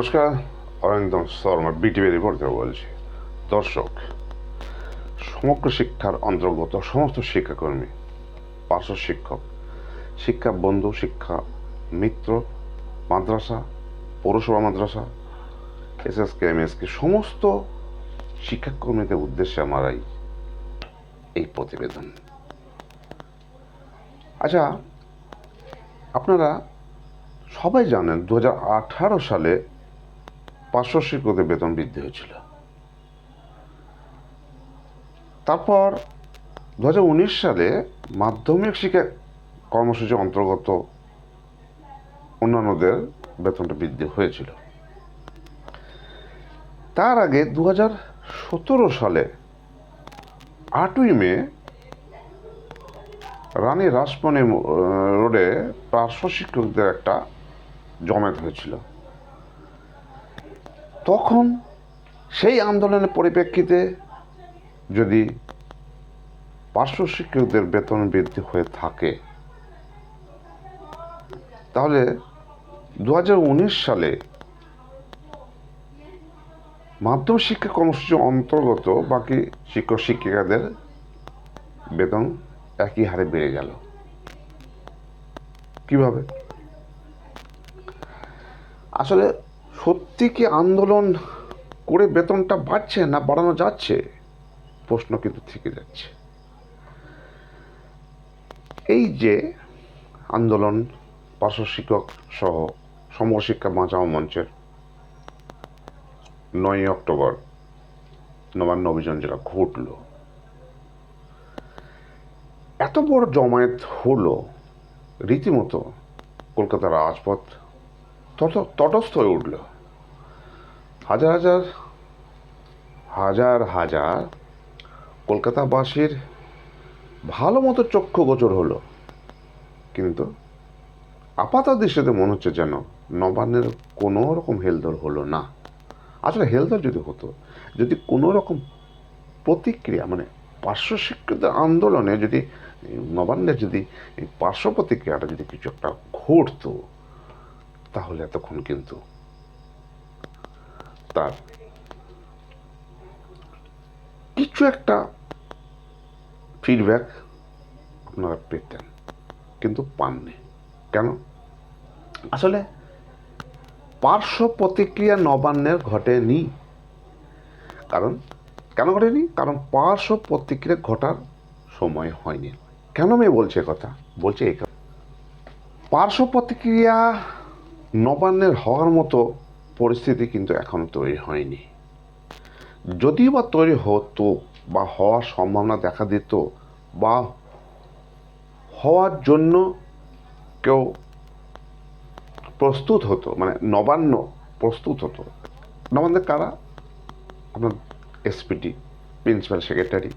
নমস্কার, Arindam Sharma BTV reporter বলছি। দর্শক, সমগ্র শিক্ষার অন্তর্গত সমস্ত শিক্ষাকর্মী, পার্শ্ব শিক্ষক, শিক্ষা বন্ধু, শিক্ষা মিত্র, মাদ্রাসা, পৌরসভা মাদ্রাসা এসএসকে এমএসকে সমস্ত শিক্ষাকর্মীদের উদ্দেশ্যে আমার এই এই প্রতিবেদন। আচ্ছা আপনারা সবাই জানেন, দু হাজার আঠারো সালে পাঁচশো শিক্ষকদের বেতন বৃদ্ধি হয়েছিল। তারপর দু হাজার উনিশ সালে মাধ্যমিক শিক্ষা কর্মসূচির অন্তর্গত অন্যান্যদের বেতনটা বৃদ্ধি হয়েছিল। তার আগে দু হাজার সতেরো সালে আটই মে রানী রাসমণি রোডে পার্শ্ব শিক্ষকদের একটা জমায়েত হয়েছিল। তখন সেই আন্দোলনের পরিপ্রেক্ষিতে যদি পার্শ্ব শিক্ষকদের বেতন বৃদ্ধি হয়ে থাকে, তাহলে দু হাজার উনিশ সালে মাধ্যমিক শিক্ষা কর্মসূচির অন্তর্গত বাকি শিক্ষক শিক্ষিকাদের বেতন একই হারে বেড়ে গেল। কীভাবে? আসলে সত্যি কি আন্দোলন করে বেতনটা বাড়ছে না বাড়ানো যাচ্ছে? প্রশ্ন কিন্তু থেকে যাচ্ছে। এই যে আন্দোলন পার্শ্ব শিক্ষক সহ সমশিক্ষা বাঁচাও মঞ্চের নয় অক্টোবর নবান্ন অভিযান যেটা ঘটলো, এত বড় জমায়েত হলো রীতিমতো কলকাতার রাজপথ তটস্থ হয়ে উঠল। হাজার হাজার হাজার হাজার কলকাতাবাসীর ভালো মতো চক্ষু গোচর হলো। কিন্তু আপাত দৃষ্টিতে মনে হচ্ছে যেন নবান্নের কোনো রকম হেলদোল হলো না। আসলে হেলদোল যদি হতো, যদি কোনো রকম প্রতিক্রিয়া মানে পার্শ্ব শিক্ষিত আন্দোলনে যদি নবান্নের যদি পার্শ্ব প্রতিক্রিয়াটা যদি কিছু একটা ঘটতো, তাহলে এতক্ষণ কিন্তু তার। কিছু একটা ফিডব্যাক আপনারা পেতেন, কিন্তু পাননি। কেন? আসলে পার্শ্ব প্রতিক্রিয়া নবান্নের ঘটেনি। কারণ, কেন ঘটেনি? কারণ পার্শ্ব প্রতিক্রিয়া ঘটার সময় হয়নি। কেন আমি বলছে কথা? বলছে এই। পার্শ্ব প্রতিক্রিয়া নবান্নের হওয়ার মতো পরিস্থিতি কিন্তু এখনও তৈরি হয়নি। যদিও বা তৈরি হতো বা হওয়ার সম্ভাবনা দেখা দিত বা হওয়ার জন্য কেউ প্রস্তুত হতো মানে নবান্ন প্রস্তুত হতো। নবান্নের কারা? আপনার এসপিটি প্রিন্সিপাল সেক্রেটারি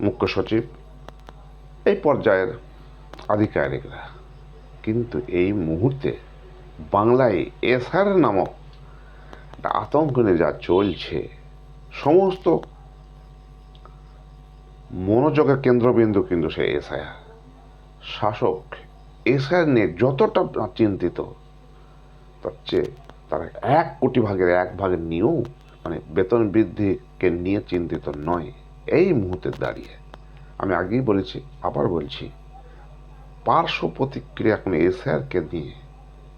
মুখ্য সচিব, এই পর্যায়ের আধিকারিকরা। কিন্তু এই মুহূর্তে বাংলায় এসআর নামক একটা আতঙ্ক নিয়ে যা চলছে। সমস্ত মনোযোগের কেন্দ্রবিন্দু কিন্তু সে এসআইআর। শাসক এসআইআর নিয়ে যতটা চিন্তিত, তার চেয়ে তারা এক কোটি ভাগের এক ভাগের নিয়েও মানে বেতন বৃদ্ধিকে নিয়ে চিন্তিত নয়। এই মুহূর্তে দাঁড়িয়ে আমি আগেই বলেছি, আবার বলছি, পার্শ্ব প্রতিক্রিয়া এখন এসআরকে নিয়ে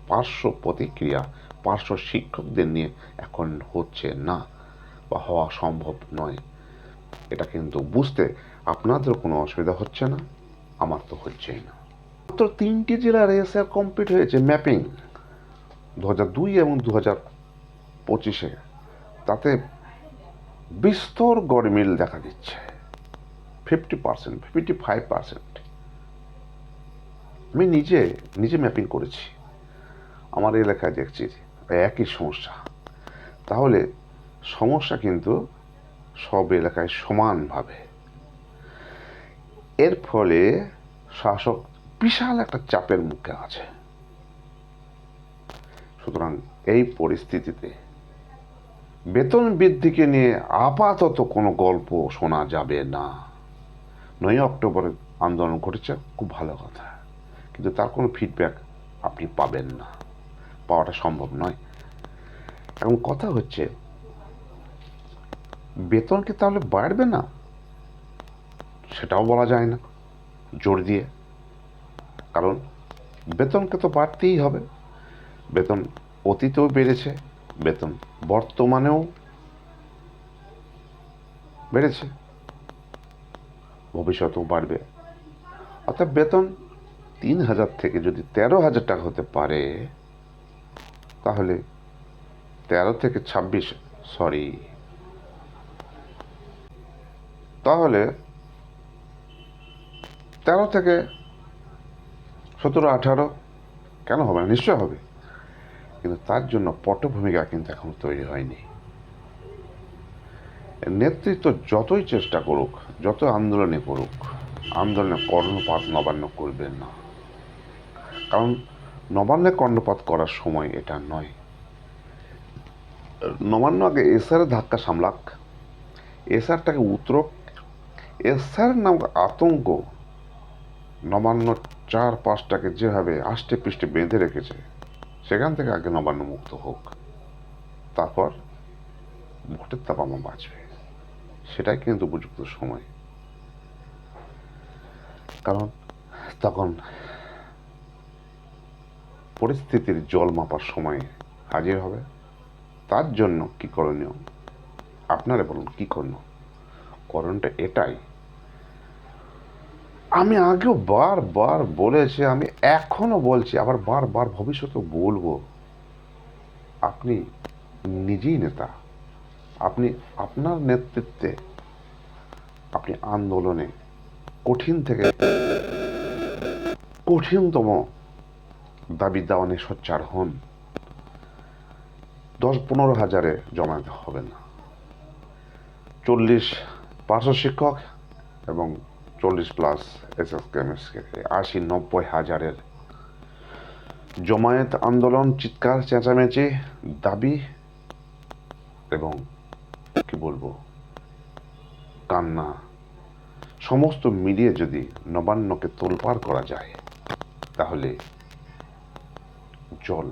পার্শ্ব প্রতিক্রিয়া, পার্শ্ব শিক্ষকদের নিয়ে এখন হচ্ছে না বা হওয়া সম্ভব নয়। এটা কিন্তু বুঝতে আপনাদের কোনো অসুবিধা হচ্ছে না, আমার তো হচ্ছেই না। মাত্র তিনটি জেলার এসআর কমপ্লিট হয়েছে ম্যাপিং দু হাজার দুই এবং দু হাজার পঁচিশে। তাতে বিস্তর গরমিল দেখা দিচ্ছে। Fifty percent, fifty five percent. আমি নিজে নিজে ম্যাপিং করেছি। আমার এলাকায় দেখছি একই সমস্যা। তাহলে সমস্যা কিন্তু সব এলাকায় সমানভাবে। এর ফলে শাসক বিশাল একটা চাপের মুখে আছে। সুতরাং এই পরিস্থিতিতে বেতন বৃদ্ধিকে নিয়ে আপাতত কোনো গল্প শোনা যাবে না। নয় অক্টোবরে আন্দোলন ঘটেছে, খুব ভালো কথা। কিন্তু তার কোনো ফিডব্যাক আপনি পাবেন না। পাওয়াটা সম্ভব নয়। এখন কথা হচ্ছে, বেতন কি তাহলে বাড়বে না? সেটাও বলা যায় না, জোর দিয়ে। কারণ বেতনকে তো বাড়তেই হবে। বেতন অতীতেও বেড়েছে, বেতন বর্তমানেও বেড়েছে, ভবিষ্যতেও বাড়বে। অর্থাৎ বেতন তিন হাজার থেকে যদি তেরো হাজার টাকা হতে পারে তাহলে তেরো থেকে ছাব্বিশ সরি তাহলে তেরো থেকে সতেরো, আঠারো কেন হবে না? নিশ্চয় হবে। কিন্তু তার জন্য পটভূমিকা কিন্তু এখন তৈরি হয়নি। নেতৃত্ব যতই চেষ্টা করুক, যত আন্দোলনে করুক, আন্দোলনে কর্ণপাত নবান্ন করবেন না। কারণ নবান্নে কর্ণপাত করার সময় এটা নয়। নবান্ন আগে এসআর ধাক্কা সামলাক। এসআরটাকে উতরক এসআর নাম আতঙ্ক নবান্ন চার পাঁচটাকে যেভাবে আষ্টে পৃষ্ঠে বেঁধে রেখেছে, সেখান থেকে আগে নবান্ন মুক্ত হোক। তারপর ভোটের তাপামা বাঁচবে। সেটাই কিন্তু উপযুক্ত সময়। কারণ তখন পরিস্থিতির জল মাপার সময় হাজির হবে। তার জন্য কি করণীয়? আপনারা বলুন, কি করণীয়? করণটা এটাই। আমি আগেও বারবার বলেছি, আমি এখনও বলছি, আবার বারবার ভবিষ্যতে বলব। আপনি নিজেই নেতা। আপনি আপনার নেতৃত্বে আপনি আন্দোলনে কঠিন থেকে কঠিনতম দাবি দাওয়ানে সোচ্চার হন। দশ পনেরো হাজারে জমাতে হবে না। চল্লিশ পার্শ্ব শিক্ষক এবং চল্লিশ প্লাস এস এস কেমিস্ট্রি আশি নব্বই হাজারের জমায়েত আন্দোলন, চিৎকার, চেঁচামেচি, দাবি এবং কি বলব, কান্না, সমস্ত মিলিয়ে যদি নবান্নকে তোলপাড় করা যায়, তাহলে জল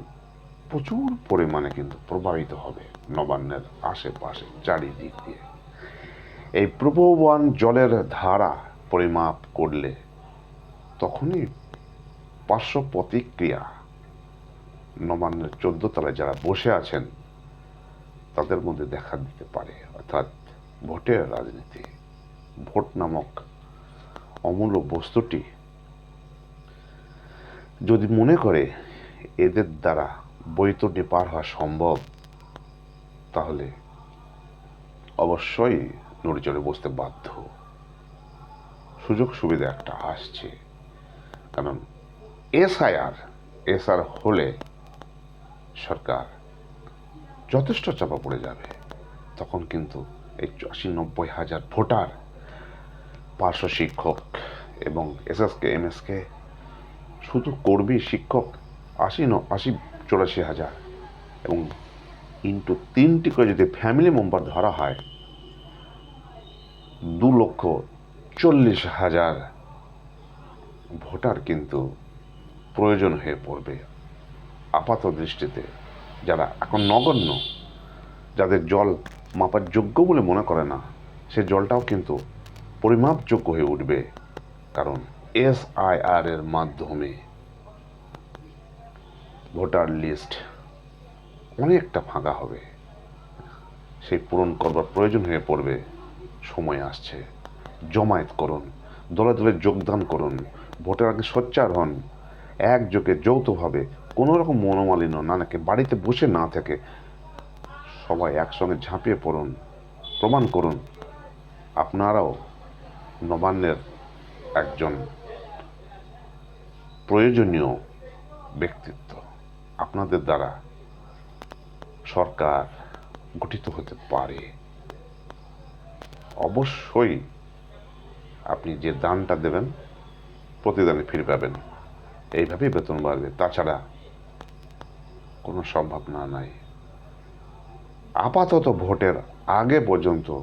প্রচুর পরিমাণে কিন্তু প্রবাহিত হবে নবান্নের আশেপাশে, চারিদিক দিয়ে। এই প্রবহমান জলের ধারা পরিমাপ করলে তখনই পার্শ্ব প্রতিক্রিয়া নবান্নের চোদ্দ তলায় যারা বসে আছেন, তাদের মধ্যে দেখা দিতে পারে। অর্থাৎ ভোটের রাজনীতি, ভোট নামক অমূল্য বস্তুটি যদি মনে করে এদের দ্বারা বৈতরণী পার হওয়া সম্ভব, তাহলে অবশ্যই নড়ে চড়ে বসতে বাধ্য। সুযোগ সুবিধা একটা আসছে, কারণ এসআইআর, এসআর হলে সরকার যথেষ্ট চাপা পড়ে যাবে। তখন কিন্তু এই আশি নব্বই হাজার ভোটার, পার্শ্ব শিক্ষক এবং এসএসকে, এমএসকে, শুধু কর্মী, শিক্ষক আশি ন, আশি চুরাশি হাজার। এবং ইন্টু তিনটি করে যদি ফ্যামিলি মেম্বার ধরা হয়, দু লক্ষ চল্লিশ হাজার ভোটার কিন্তু প্রয়োজন হয়ে পড়বে। আপাত দৃষ্টিতে যারা এখন নগণ্য, যাদের জল মাপার যোগ্য বলে মনে করে না, সে জলটাও কিন্তু পরিমাপযোগ্য হয়ে উঠবে। কারণ এস আই আর এর মাধ্যমে ভোটার লিস্ট অনেকটা ফাঁকা হবে। সেই পূরণ করবার প্রয়োজন হয়ে পড়বে। সময় আসছে। জমায়েত করুন। দলে দলে যোগদান করুন। ভোটের আগে সোচ্চার হন। একযোগে যৌথভাবে কোনো রকম মনোমালিন্য না নাকি বাড়িতে বসে না থেকে সবাই একসঙ্গে ঝাঁপিয়ে পড়ুন। প্রমাণ করুন। আপনারাও নবান্নের একজন প্রয়োজনীয় ব্যক্তিত্ব। আপনাদের দ্বারা সরকার গঠিত হতে পারে। অবশ্যই আপনি যে দানটা দেবেন, প্রতিদানে ফিরে পাবেন। এইভাবেই বেতন বাড়বে। তাছাড়া কোনো সম্ভাবনা নাই। আপাতত ভোটের আগে পর্যন্ত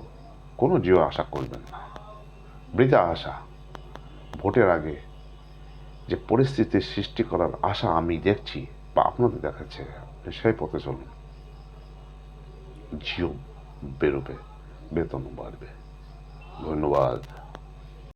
কোনো জিও আশা করবেন না। বৃথা আশা। ভোটের আগে যে পরিস্থিতির সৃষ্টি করার আশা আমি দেখছি বা আপনাদের দেখাচ্ছে আপনি সেই পথে চলুন। জিও বেরোবে বেতন বাড়বে। ধন্যবাদ।